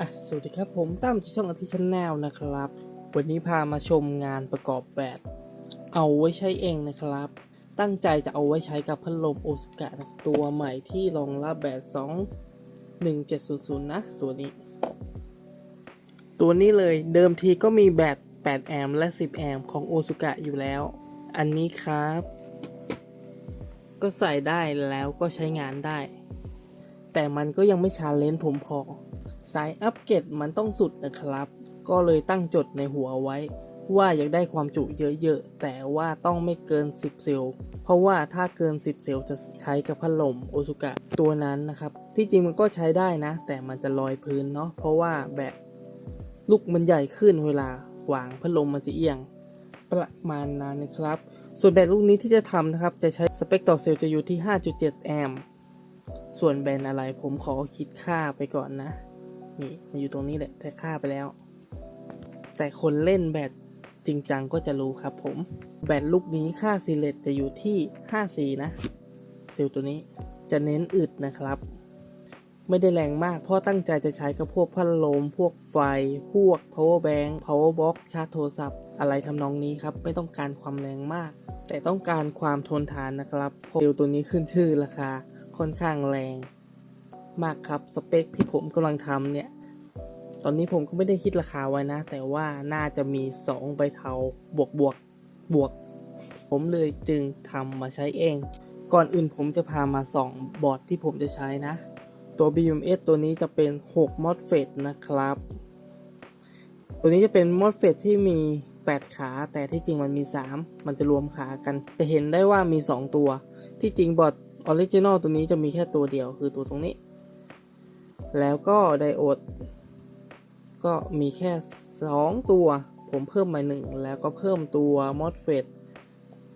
อะสวัสดีครับผมตั้มจากช่องอาทิชแนลนะครับ วันนี้พามาชมงานประกอบแบบ เอาไว้ใช้เองนะครับ ตั้งใจจะเอาไว้ใช้กับพัดลมโอสกะตัวใหม่ที่รองรับแบบ 2 1700 นะ ตัวนี้ ตัวนี้เลยเดิมทีก็มีแบต8แอมป์และ 10 แอมป์ของโอซุกะอยู่แล้ว อันนี้ครับ ก็ใส่ได้แล้วก็ใช้งานได้ แต่มันก็ยังไม่ชาเลนจ์ผมพอ สายอัปเกรดมันต้องสุดนะครับ ก็เลยตั้งจดในหัวไว้ ว่าอยากได้ความจุเยอะๆ แต่ว่าต้องไม่เกิน 10 เซลล์ เพราะว่าถ้าเกิน 10 เซลล์จะใช้กับพัดลมโอซุกะตัวนั้นนะครับ ที่จริงมันก็ใช้ได้นะ แต่มันจะลอยพื้นเนาะเพราะว่าแบบลูกมันใหญ่ขึ้นเวลาวางพัดลมมันจะเอียงประมาณนั้นนะครับ ส่วนแบตลูกนี้ที่จะทำนะครับ จะใช้สเปคต่อเซลล์จะอยู่ที่ 5.7 แอมป์ ส่วนแบรนด์อะไรผมขอคิดค่าไปก่อนนะ นี่มันอยู่ตรงนี้แหละแต่ค่าไปแล้ว แต่คนเล่นแบตจริงจังก็จะรู้ครับผม แบตลูกนี้ค่าซีเลตจะอยู่ที่54นะเซลล์ตัวนี้จะเน้นอึดนะครับ ไม่ได้แรงมาก เพราะตั้งใจจะใช้กับพวกพัดลม พวกไฟ พวก power bank power box ชาร์จโทรศัพท์ อะไรทำนองนี้ครับ ไม่ต้องการความแรงมาก แต่ต้องการความทนทานนะครับเพราะเซลล์ตัวนี้ขึ้นชื่อราคาค่อนข้างแรง มากครับสเปคที่ผมกำลังทำเนี่ย ตอนนี้ผมก็ไม่ได้คิดราคาไว้นะ แต่ว่าน่าจะมี 2 ใบเทาบวกบวกบวก ผมเลยจึงทำมาใช้เอง ก่อนอื่นผมจะพามาสองบอร์ดที่ผมจะใช้นะ ตัว BMS ตัวนี้จะเป็น 6 MOSFET นะครับ ตัวนี้จะเป็น MOSFET ที่มี 8 ขา แต่ที่จริงมันมี 3 มันจะรวมขากัน จะเห็นได้ว่ามี 2 ตัว ที่จริงบอร์ดออริจินอลตัวนี้จะมีแค่ตัวเดียวคือตัวตรงนี้ แล้วก็ไดโอดก็มีแค่ 2 ตัว ผมเพิ่มมาหนึ่งแล้วก็เพิ่มตัว MOSFET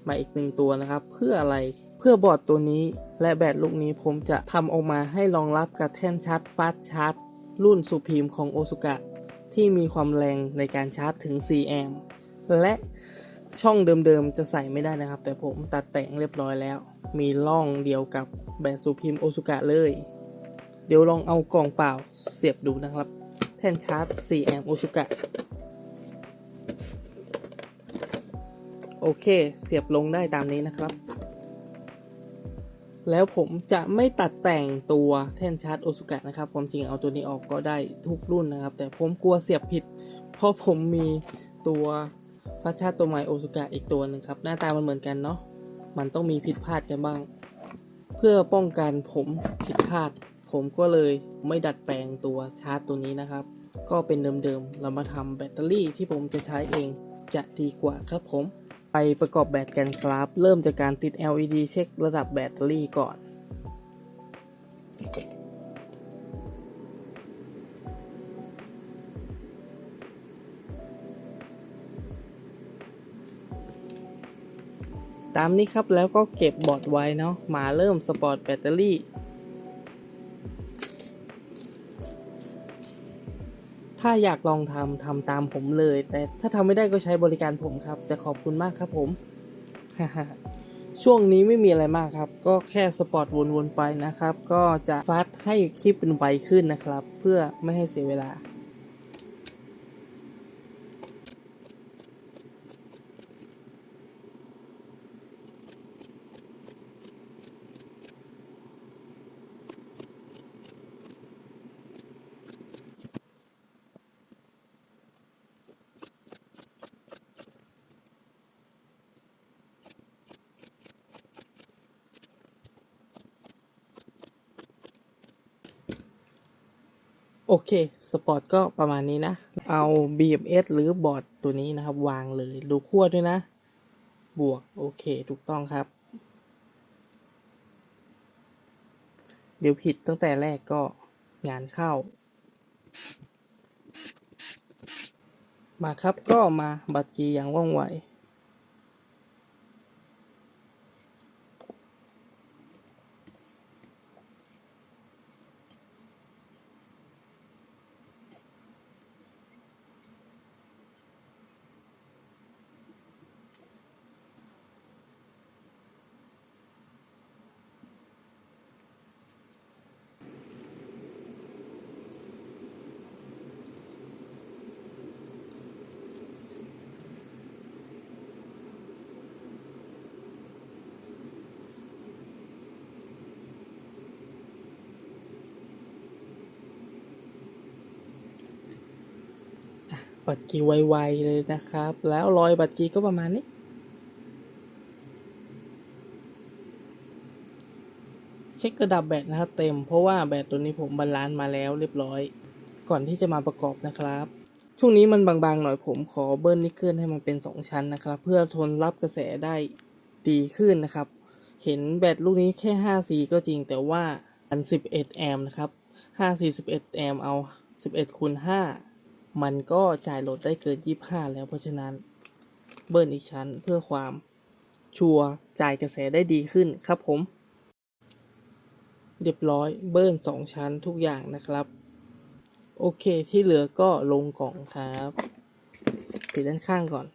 มาอีกหนึ่งตัวนะครับ เพื่ออะไรเพื่อบอร์ดตัวนี้และแบตลูกนี้ผมจะทำออกมาให้รองรับกับแท่นชาร์จฟาสชาร์จรุ่นสุพีมของโอซุกะที่มีความแรงในการชาร์จถึง 4 แอมป์และช่องเดิมๆ จะใส่ไม่ได้นะครับ แต่ผมตัดแต่งเรียบร้อยแล้ว มีร่องเดียวกับแบตสุพีมโอซุกะเลย เดี๋ยวลองเอากล่องเปล่าเสียบดูนะครับ แท่นชาร์จ 4 แอมป์โอซุกะ โอเค เสียบลงได้ตามนี้นะครับ แล้วผมจะไม่ตัดแต่งตัวแท่นชาร์จโอซุกะนะครับ ความจริงเอาตัวนี้ออกก็ได้ทุกรุ่นนะครับ แต่ผมกลัวเสียบผิด เพราะผมมีตัวฟัชชาตัวใหม่โอซุกะอีกตัวหนึงครับ หน้าตามันเหมือนกันเนาะ มันต้องมีผิดพลาดกันบ้าง เพื่อป้องกันผมผิดพลาด ผมก็เลยไม่ดัดแปลงตัวชาร์จตัวนี้นะครับ ก็เป็นเดิมๆ เรามาทำแบตเตอรี่ที่ผมจะใช้เองจะดีกว่าครับผม ไปประกอบแบตกันครับ เริ่มจากการติด LED เช็คระดับแบตเตอรี่ก่อนตามนี้ครับแล้วก็เก็บบอร์ดไว้เนาะมาเริ่มสปอร์ตแบตเตอรี่ ถ้าอยากลองทำทำตามผมเลย แต่ถ้าทำไม่ได้ก็ใช้บริการผมครับ จะขอบคุณมากครับผม ช่วงนี้ไม่มีอะไรมากครับ ก็แค่สปอร์ตวนๆไปนะครับ ก็จะฟาสให้คลิปเป็นไวขึ้นนะครับ เพื่อไม่ให้เสียเวลา โอเค สปอร์ตก็ประมาณนี้นะ เอา BMS หรือบอร์ดตัวนี้นะครับ วางเลย ดูขั้วด้วยนะ บวก โอเค ถูกต้องครับ เดี๋ยวผิดตั้งแต่แรกก็งานเข้า มาครับก็มาบัตรกีอย่างว่องไว บัตรกีไวๆเลยนะครับ แล้วรอยบัตรกีก็ประมาณนี้ เช็คระดับแบตนะครับเต็ม เพราะว่าแบตตัวนี้ผมบาลานมาแล้วเรียบร้อย ก่อนที่จะมาประกอบนะครับ ช่วงนี้มันบางๆหน่อยผมขอเบิ้ลนิกเกิลให้มันเป็น 2 ชั้นนะครับ เพื่อทนรับกระแสได้ดีขึ้นนะครับ เห็นแบตลูกนี้แค่ 5C ก็จริงแต่ว่าอัน11 แอมป์นะครับ 5C 11 แอมป์เอา 11คูณ5 มันก็จ่ายโหลดได้เกิน 25 แล้วเพราะฉะนั้น เบิร์นอีกชั้นเพื่อความชัวจ่ายกระแสได้ดีขึ้นครับผม เรียบร้อยเบิ้ลสองชั้นทุกอย่างนะครับ โอเคที่เหลือก็ลงกล่องครับติดด้านข้างก่อน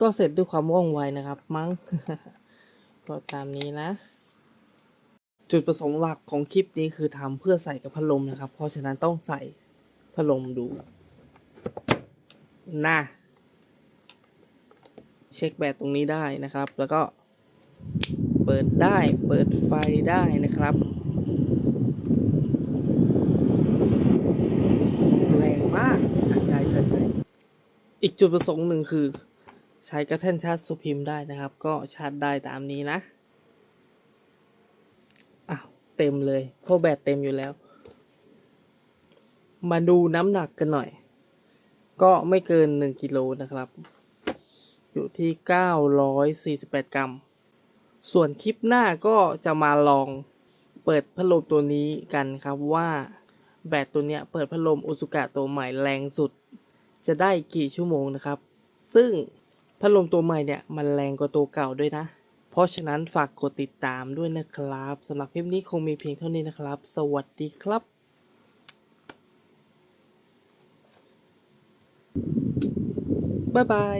ก็เสร็จด้วยความว่องไวนะครับ มั้ง ก็ตามนี้นะ จุดประสงค์หลักของคลิปนี้คือทำเพื่อใส่กับพัดลมนะครับ เพราะฉะนั้นต้องใส่พัดลมดูนะเช็คแบตตรงนี้ได้นะครับ แล้วก็เปิดได้เปิดไฟได้นะครับแรงมากสะใจสะใจ อีกจุดประสงค์หนึ่งคือ ใช้กระแท่นชาร์จสุพิมได้นะครับ ก็ชาร์จได้ตามนี้นะอ้าวเต็มเลยเพราะแบตเต็มอยู่แล้ว มาดูน้ำหนักกันหน่อย ก็ไม่เกิน 1กิโลนะครับ อยู่ที่ 948 กรัม ส่วนคลิปหน้าก็จะมาลองเปิดพัดลมตัวนี้กันครับว่าแบตตัวเนี้ยเปิดพัดลมโอซุกะตัวใหม่แรงสุด จะได้กี่ชั่วโมงนะครับ ซึ่ง พัดลมตัวใหม่เนี่ยมันแรงกว่าตัวเก่าด้วยนะ เพราะฉะนั้นฝากกดติดตามด้วยนะครับสำหรับคลิปนี้คงมีเพียงเท่านี้นะครับ สวัสดีครับบ๊ายบาย